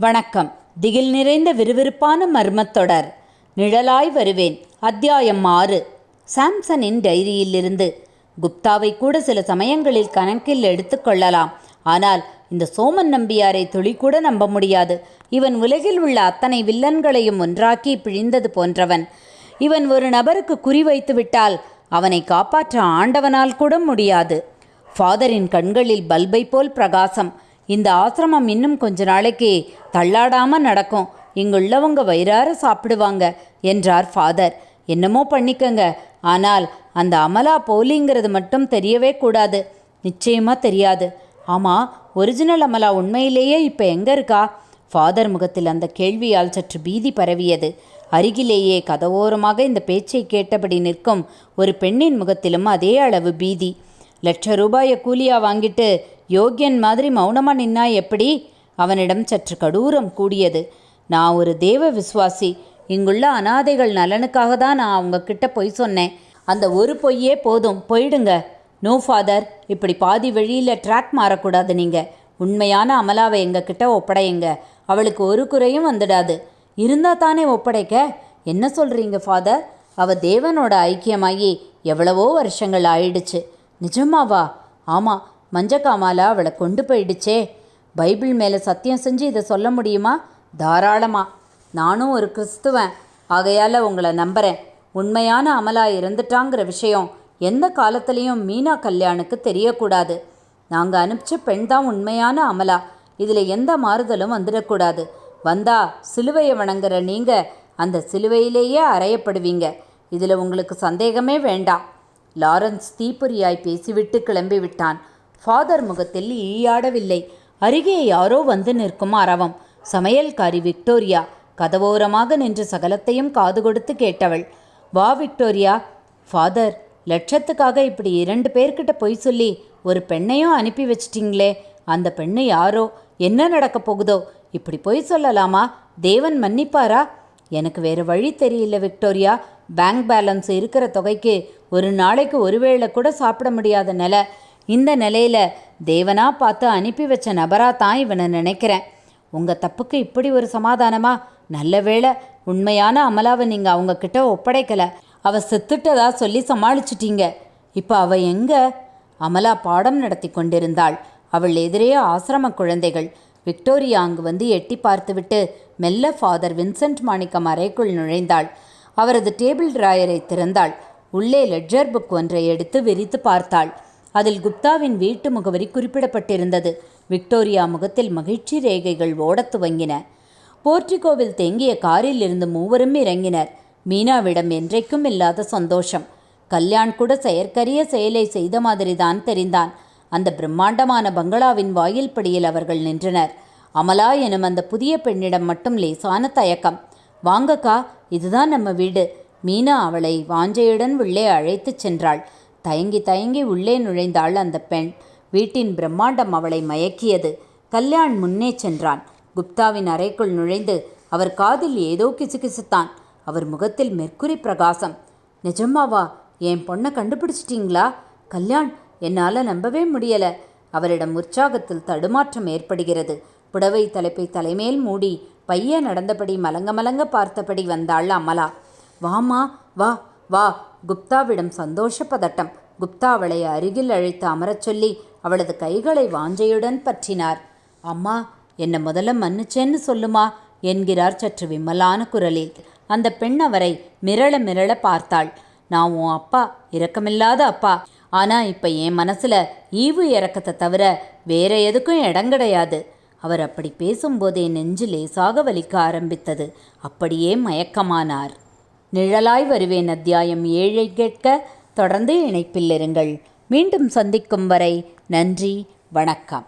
வணக்கம். திகில் நிறைந்த விறுவிறுப்பான மர்மத்தொடர் நிழலாய் வருவேன். அத்தியாயம் ஆறு. சாம்சனின் டைரியிலிருந்து. குப்தாவை கூட சில சமயங்களில் கணக்கில் எடுத்துக்கொள்ளலாம் ஆனால் இந்த சோமன் நம்பியாரை துளி கூட நம்ப முடியாது. இவன் உலகில் உள்ள அத்தனை வில்லன்களையும் ஒன்றாக்கி பிழிந்தது போன்றவன். இவன் ஒரு நபருக்கு குறிவைத்துவிட்டால் விட்டால் அவனை காப்பாற்ற ஆண்டவனால் கூட முடியாது. ஃபாதரின் கண்களில் பல்பை போல் பிரகாசம். இந்த ஆசிரமம் இன்னும் கொஞ்ச நாளைக்கு தள்ளாடாமல் நடக்கும். இங்குள்ளவங்க வயிறார சாப்பிடுவாங்க என்றார் ஃபாதர். என்னமோ பண்ணிக்கங்க. ஆனால் அந்த அமலா போலிங்கிறது மட்டும் தெரியவே கூடாது. நிச்சயமாக தெரியாது. ஆமாம் ஒரிஜினல் அமலா உண்மையிலேயே இப்போ எங்கே இருக்கா? ஃபாதர் முகத்தில் அந்த கேள்வியால் சற்று பீதி பரவியது. அருகிலேயே கதவோரமாக இந்த பேச்சை கேட்டபடி நிற்கும் ஒரு பெண்ணின் முகத்திலும் அதே அளவு பீதி. லட்ச ரூபாயை கூலியாக வாங்கிட்டு யோகியன் மாதிரி மௌனமாக நின்னா எப்படி? அவனிடம் சற்று கடூரம் கூடியது. நான் ஒரு தேவ விசுவாசி. இங்குள்ள அனாதைகள் நலனுக்காக தான் நான் அவங்க கிட்ட பொய் சொன்னேன். அந்த ஒரு பொய்யே போதும். போயிடுங்க. No father. இப்படி பாதி வழியில் ட்ராக் மாறக்கூடாது நீங்கள் உண்மையான அமலாவை எங்ககிட்ட ஒப்படையுங்க. அவளுக்கு ஒரு குறையும் வந்துடாது. இருந்தால் தானே ஒப்படைக்க? என்ன சொல்கிறீங்க ஃபாதர்? அவ தேவனோட ஐக்கியமாகி எவ்வளவோ வருஷங்கள் ஆயிடுச்சு. நிஜமாவா? ஆமாம் மஞ்சக்காமாலா அவளை கொண்டு போயிடுச்சே. பைபிள் மேலே சத்தியம் செஞ்சு இதை சொல்ல முடியுமா? தாராளமா. நானும் ஒரு கிறிஸ்துவன். ஆகையால் உங்களை நம்புகிறேன் உண்மையான அமலா இருந்துட்டாங்கிற விஷயம் எந்த காலத்துலேயும் மீனா கல்யாணுக்கு தெரியக்கூடாது. நாங்கள் அனுப்பிச்ச பெண் தான் உண்மையான அமலா. இதில் எந்த மாறுதலும் வந்துடக்கூடாது. வந்தா சிலுவையை வணங்குற நீங்கள் அந்த சிலுவையிலேயே அறையப்படுவீங்க. இதில் உங்களுக்கு சந்தேகமே வேண்டாம். லாரன்ஸ் தீப்பொறியாய் பேசிவிட்டு கிளம்பி விட்டான் ஃபாதர் முகத்தில் ஈயாடவில்லை. அருகே யாரோ வந்து நிற்கும் அரவம். சமையல்காரி விக்டோரியா கதவோரமாக நின்று சகலத்தையும் காது கொடுத்து கேட்டவள். வா விக்டோரியா. ஃபாதர் லட்சத்துக்காக இப்படி இரண்டு பேர்கிட்ட பொய் சொல்லி ஒரு பெண்ணையும் அனுப்பி வச்சிட்டிங்களே. அந்த பெண்ணு யாரோ? என்ன நடக்கப் போகுதோ? இப்படி பொய் சொல்லலாமா? தேவன் மன்னிப்பாரா? எனக்கு வேறு வழி தெரியல விக்டோரியா. பேங்க் பேலன்ஸ் இருக்கிற தொகைக்கு ஒரு நாளைக்கு ஒருவேளை கூட சாப்பிட முடியாத நிலை. இந்த நிலையில் தேவனா பார்த்து அனுப்பி வச்ச நபராக தான் இவனை நினைக்கிறேன். உங்கள் தப்புக்கு இப்படி ஒரு சமாதானமா? நல்ல வேளை உண்மையான அமலாவை நீங்கள் அவங்க கிட்ட ஒப்படைக்கல. அவள் செத்துட்டதா சொல்லி சமாளிச்சிட்டீங்க. இப்போ அவள் எங்க? அமலா பாடம் நடத்தி கொண்டிருந்தாள். அவள் எதிரே ஆசிரம குழந்தைகள். விக்டோரியா அங்கு வந்து எட்டி பார்த்துவிட்டு மெல்ல ஃபாதர் வின்சென்ட் மாணிக்கம் அறைக்குள் நுழைந்தாள். அவரது டேபிள் டிராயரை திறந்தாள். உள்ளே லெட்ஜர் புக் ஒன்றை எடுத்து விரித்து பார்த்தாள். அதில் குப்தாவின் வீட்டு முகவரி குறிப்பிடப்பட்டிருந்தது. விக்டோரியா முகத்தில் மகிழ்ச்சி ரேகைகள் ஓடத் துவங்கின. போர்டிகோவில் தேங்கிய காரில் இருந்து மூவரும் இறங்கினர். மீனாவிடம் என்றைக்கும் இல்லாத சந்தோஷம். கல்யாண் கூட செயற்கரிய செயலை செய்த மாதிரிதான் தெரிந்தான். அந்த பிரம்மாண்டமான பங்களாவின் வாயில் படியில் அவர்கள் நின்றனர். அமலா எனும் அந்த புதிய பெண்ணிடம் மட்டும் லேசான தயக்கம். வாங்கக்கா இதுதான் நம்ம வீடு. மீனா அவளை வாஞ்சையுடன் உள்ளே அழைத்துச் சென்றாள். தயங்கி தயங்கி உள்ளே நுழைந்தாள் அந்த பெண். வீட்டின் பிரம்மாண்டம் அவளை மயக்கியது. கல்யாண் முன்னே சென்றான். குப்தாவின் அறைக்குள் நுழைந்து அவர் காதில் ஏதோ கிசுகிசுத்தான். அவர் முகத்தில் மெர்க்குரி பிரகாசம். நிஜமாவா என் பொண்ணை கண்டுபிடிச்சிட்டிங்களா? கல்யாண் என்னால் நம்பவே முடியலை. அவரிடம் உற்சாகத்தில் தடுமாற்றம் ஏற்படுகிறது. புடவை தலைப்பை தலைமேல் மூடி பைய நடந்தபடி மலங்க மலங்க பார்த்தபடி வந்தாள் அமலா. வாமா வா வா குப்தாவிடம் சந்தோஷ பதட்டம் குப்தா அவளை அருகில் அழைத்து அமரச் சொல்லி அவளது கைகளை வாஞ்சையுடன் பற்றினார். அம்மா என்னை முதல்ல மன்னிச்சேன்னு சொல்லுமா? என்கிறார் சற்று விம்மலான குரலில். அந்த பெண் அவரை மிரள மிரள பார்த்தாள். நான் உன் அப்பா இரக்கமில்லாத அப்பா. ஆனா இப்ப என் மனசுல ஈவு இறக்கத்தை தவிர வேற எதுக்கும் இடம் கிடையாது. அவர் அப்படி பேசும்போதே நெஞ்சு லேசாக வலிக்க ஆரம்பித்தது. அப்படியே மயக்கமானார். நிழலாய் வருவேன் அத்தியாயம் ஏழை கேட்க தொடர்ந்து இணைப்பில் இருங்கள். மீண்டும் சந்திக்கும் வரை நன்றி வணக்கம்.